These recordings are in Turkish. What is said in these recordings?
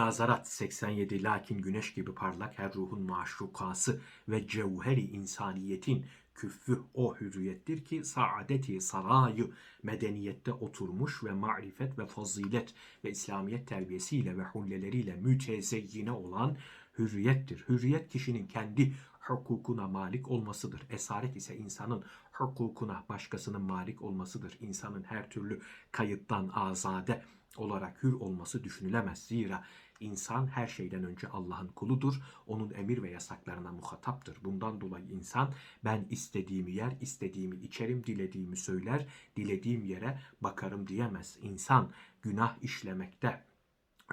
Nazarat 87 lakin güneş gibi parlak her ruhun maşrukası ve cevheri insaniyetin küffü o hürriyettir ki saadeti sarayı medeniyette oturmuş ve marifet ve fazilet ve İslamiyet terbiyesiyle ve hulleleriyle mütezeyyine olan hürriyettir. Hürriyet kişinin kendi hukukuna malik olmasıdır. Esaret ise insanın hukukuna başkasının malik olmasıdır. İnsanın her türlü kayıttan azade olarak hür olması düşünülemez. Zira insan her şeyden önce Allah'ın kuludur. Onun emir ve yasaklarına muhataptır. Bundan dolayı insan ben istediğimi yer, istediğimi içerim, dilediğimi söyler, dilediğim yere bakarım diyemez. İnsan günah işlemekte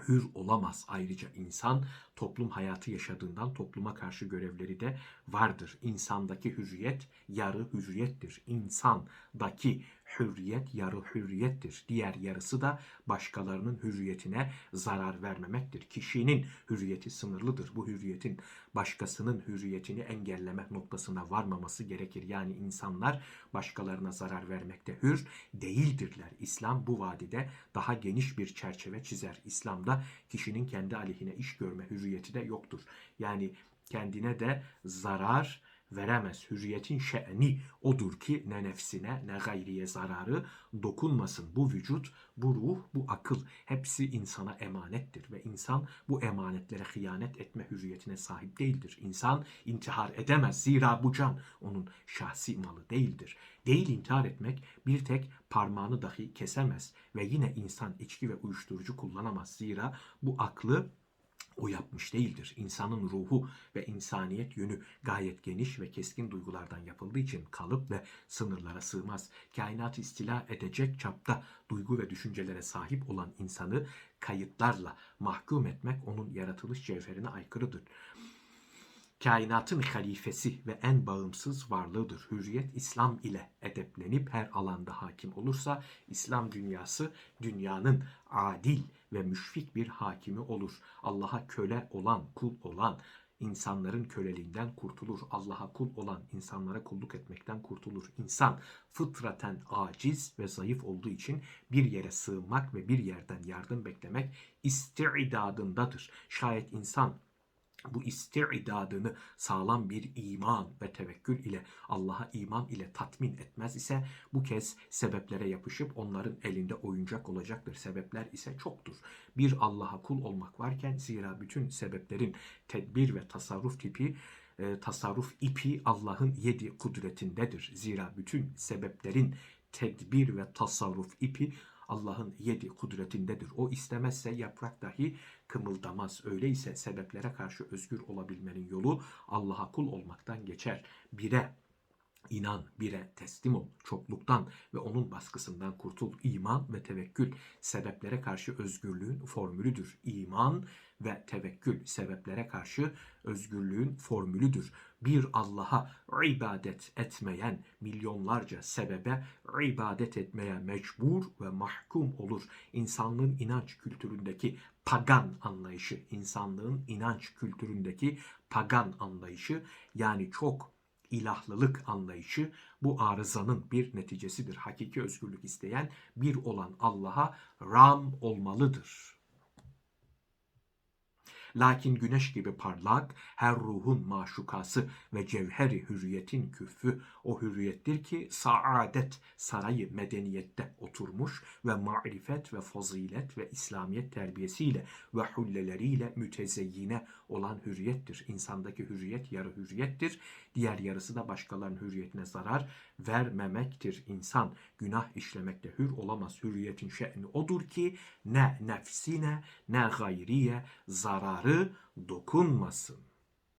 hür olamaz. Ayrıca insan toplum hayatı yaşadığından topluma karşı görevleri de vardır. İnsandaki hürriyet yarı hürriyettir. İnsandaki hürriyet yarı hürriyettir. Diğer yarısı da başkalarının hürriyetine zarar vermemektir. Kişinin hürriyeti sınırlıdır. Bu hürriyetin başkasının hürriyetini engelleme noktasına varmaması gerekir. Yani insanlar başkalarına zarar vermekte hür değildirler. İslam bu vadide daha geniş bir çerçeve çizer. İslam'da kişinin kendi aleyhine iş görme hürriyeti de yoktur. Yani kendine de zarar veremez. Hürriyetin şe'ni odur ki ne nefsine ne gayriye zararı dokunmasın. Bu vücut, bu ruh, bu akıl hepsi insana emanettir ve insan bu emanetlere hıyanet etme hürriyetine sahip değildir. İnsan intihar edemez. Zira bu can onun şahsi malı değildir. Değil intihar etmek bir tek parmağını dahi kesemez ve yine insan içki ve uyuşturucu kullanamaz. Zira bu aklı o yapmış değildir. İnsanın ruhu ve insaniyet yönü gayet geniş ve keskin duygulardan yapıldığı için kalıp ve sınırlara sığmaz. Kainat istila edecek çapta duygu ve düşüncelere sahip olan insanı kayıtlarla mahkum etmek onun yaratılış cevherine aykırıdır kainatın halifesi ve en bağımsız varlığıdır. Hürriyet İslam ile edeplenip her alanda hakim olursa İslam dünyası dünyanın adil ve müşfik bir hakimi olur. Allah'a köle olan, kul olan, insanların köleliğinden kurtulur. Allah'a kul olan insanlara kulluk etmekten kurtulur. İnsan fıtraten aciz ve zayıf olduğu için bir yere sığınmak ve bir yerden yardım beklemek istidadındadır. Şayet insan bu istidadını sağlam bir iman ve tevekkül ile Allah'a iman ile tatmin etmez ise bu kez sebeplere yapışıp onların elinde oyuncak olacaktır. Sebepler ise çoktur. Bir Allah'a kul olmak varken zira bütün sebeplerin tedbir ve tasarruf tipi e, tasarruf ipi Allah'ın yedi kudretindedir. Zira bütün sebeplerin tedbir ve tasarruf ipi Allah'ın yedi kudretindedir. O istemezse yaprak dahi kımıldamaz. Öyleyse sebeplere karşı özgür olabilmenin yolu Allah'a kul olmaktan geçer. Bire İnan, bire teslim ol, çokluktan ve onun baskısından kurtul. İman ve tevekkül sebeplere karşı özgürlüğün formülüdür. İman ve tevekkül sebeplere karşı özgürlüğün formülüdür. Bir Allah'a ibadet etmeyen milyonlarca sebebe ibadet etmeye mecbur ve mahkum olur. İnsanlığın inanç kültüründeki pagan anlayışı, insanlığın inanç kültüründeki pagan anlayışı yani çok ilahlılık anlayışı bu arızanın bir neticesidir. Hakiki özgürlük isteyen bir olan Allah'a ram olmalıdır. Lakin güneş gibi parlak, her ruhun maşukası ve cevheri hürriyetin küffü o hürriyettir ki saadet sarayı medeniyette oturmuş ve marifet ve fazilet ve İslamiyet terbiyesiyle ve hulleleriyle mütezeyyine olan hürriyettir. İnsandaki hürriyet yarı hürriyettir. Diğer yarısı da başkalarının hürriyetine zarar vermemektir. İnsan günah işlemekte hür olamaz. Hürriyetin şe'ni odur ki ne nefsine ne gayriye zararı dokunmasın.